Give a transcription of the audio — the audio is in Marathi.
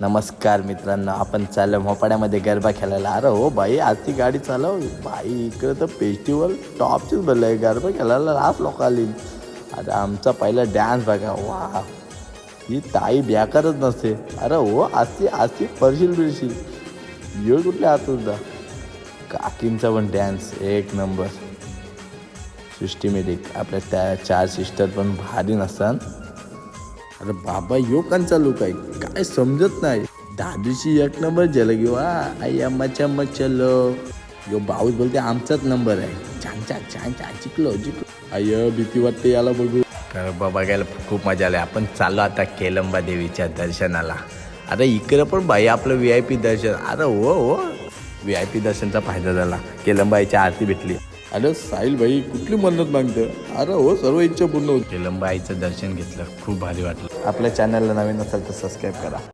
नमस्कार मित्रांनो आपण चाललो मोपाड्यामध्ये गरबा खेळायला. अरे हो बाई आजची गाडी चालव. बाई इकडं तर फेस्टिवल टॉपचीच भरलं आहे. गरबा खेळायला लाफ लोक आली. अरे आमचा पहिला डॅन्स बघा. वा ही ताई बेकारच नसते. अरे हो आज ती आज परशील बिरशील. येळ कुठल्या आत सुद्धा काकींचा पण डॅन्स एक नंबर सिस्टमॅटिक आपल्या त्या चार सिस्टर पण भारी नसतात. अरे बाबा यो कांचा लुक आहे. काय समजत नाही. दादूशी एक नंबर जल घेऊ हा आई अम्माच्या मचलो यो बाऊस बोलते आमचाच नंबर आहे. छान छान छान छान जिंकलो जिंकलो. अय भीती वाटते याला बघू बाबा बघायला खूप मजा आली. आपण चाललो आता केलंबा देवीच्या दर्शनाला. अरे इकडं पण बाई आपलं व्ही आय पी दर्शन. अरे हो हो. व्ही आय पी दर्शनचा फायदा झाला. केलंबाईची आरती भेटली. अरे साहिल भाई कुठली मन्नत मागतं? अरे हो सर्व इच्छा पूर्ण होती. केलंबाईचं दर्शन घेतलं खूप भारी वाटलं. आपल्या चॅनलला नवीन असेल तर सबस्क्राईब करा.